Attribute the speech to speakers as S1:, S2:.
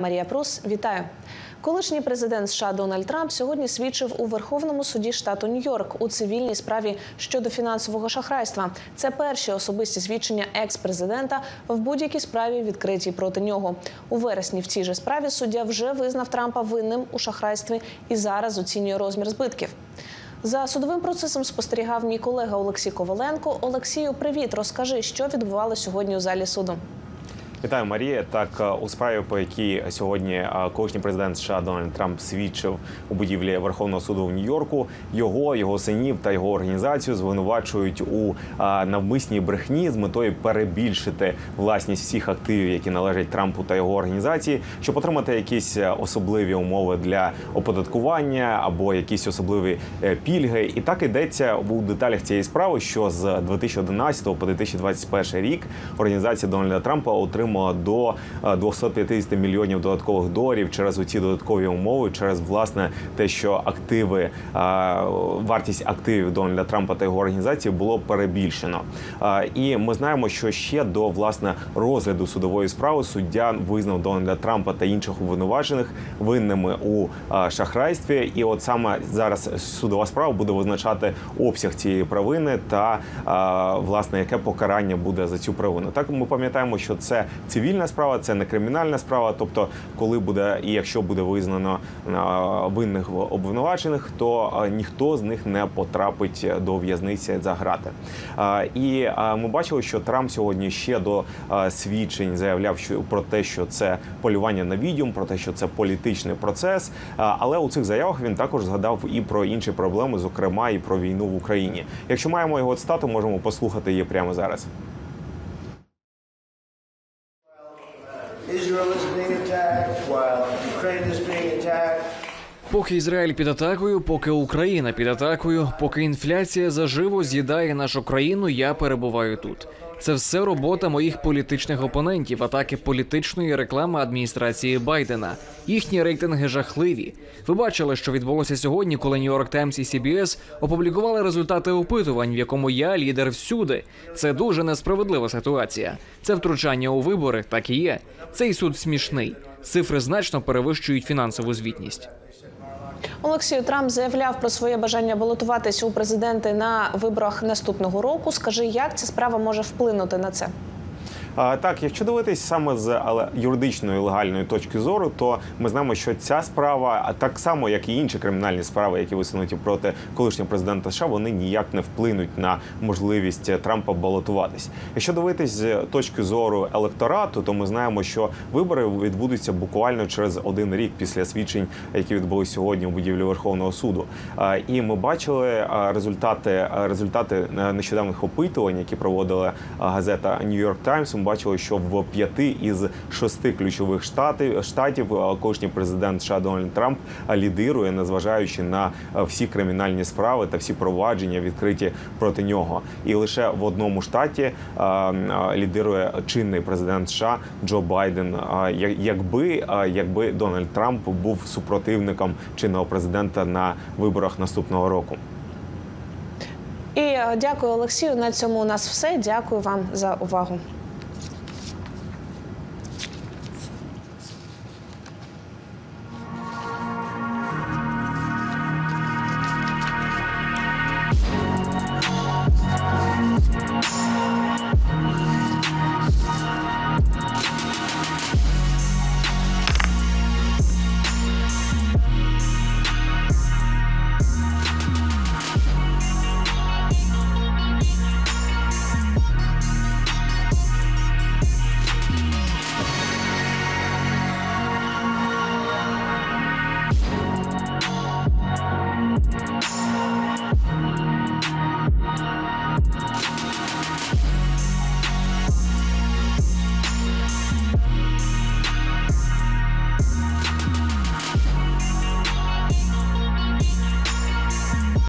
S1: Марія Прус, вітаю. Колишній президент США Дональд Трамп сьогодні свідчив у Верховному суді штату Нью-Йорк у цивільній справі щодо фінансового шахрайства. Це перші особисті свідчення екс-президента в будь-якій справі, відкритій проти нього. У вересні в цій же справі суддя вже визнав Трампа винним у шахрайстві і зараз оцінює розмір збитків. За судовим процесом спостерігав мій колега Олексій Коваленко. Олексію, привіт, розкажи, що відбувалося сьогодні у залі суду.
S2: Вітаю, Марія. Так е, у справі, по якій сьогодні е, колишній президент США Дональд Трамп свідчив у будівлі Верховного суду в Нью-Йорку, його, його синів та його організацію звинувачують у е, навмисній брехні з метою перебільшити власність всіх активів, які належать Трампу та його організації, щоб отримати якісь особливі умови для оподаткування або якісь особливі пільги. І так йдеться у деталях цієї справи, що з 2011 по 2021 рік організація Дональда Трампа отримала до е, 250 мільйонів додаткових доларів через оці додаткові умови, через власне те, що активи, е, вартість активів Дональда Трампа та його організації було перебільшено. Е, І ми знаємо, що ще до власне розгляду судової справи суддя визнав Дональда Трампа та інших обвинувачених винними у е, шахрайстві. І от саме зараз судова справа буде визначати обсяг цієї провини та е, власне яке покарання буде за цю провину. Так ми пам'ятаємо, що це цивільна справа, це не кримінальна справа. Тобто, коли буде і якщо буде визнано е, винних обвинувачених, то е, ніхто з них не потрапить до в'язниці за грати. Е, І ми бачили, що Трамп сьогодні ще до свідчень заявляв, що про те, що це полювання на відьом, про те, що це політичний процес. Але у цих заявах він також згадав і про інші проблеми, зокрема і про війну в Україні. Якщо маємо його цитату, можемо послухати її прямо зараз.
S3: in this
S4: Поки Ізраїль під атакою, поки Україна під атакою, поки інфляція заживо з'їдає нашу країну, я перебуваю тут. Це все робота моїх політичних опонентів, атаки політичної реклами адміністрації Байдена. Їхні рейтинги жахливі. Ви бачили, що відбулося сьогодні, коли Нью-Йорк Таймс і CBS опублікували результати опитувань, в якому я лідер всюди. Це дуже несправедлива ситуація. Це втручання у вибори, так і є. Цей суд смішний. Цифри значно перевищують фінансову звітність.
S1: Олексію Трамп заявляв про своє бажання балотуватись у президенти на виборах наступного року. Скажи, як ця справа може вплинути на це?
S2: Так, якщо дивитись саме з але юридичної легальної точки зору, то ми знаємо, що ця справа, а так само як і інші кримінальні справи, які висунуті проти колишнього президента США, вони ніяк не вплинуть на можливість Трампа балотуватись. Якщо дивитись з точки зору електорату, то ми знаємо, що вибори відбудуться буквально через один рік після свідчень, які відбулись сьогодні у будівлі Верховного суду. І ми бачили результати результати е, нещодавних опитувань, які проводила газета New York Times. Ми бачили, що в п'яти із шести ключових штатів штатів а, колишній президент США Дональд Трамп лідирує, незважаючи на всі кримінальні справи та всі провадження відкриті проти нього. І лише в одному штаті а, а, лідирує чинний президент США Джо Байден. Якби якби Дональд Трамп був супротивником чинного президента на виборах наступного року.
S1: І е, дякую, Олексію. На цьому у нас все. Дякую вам за увагу.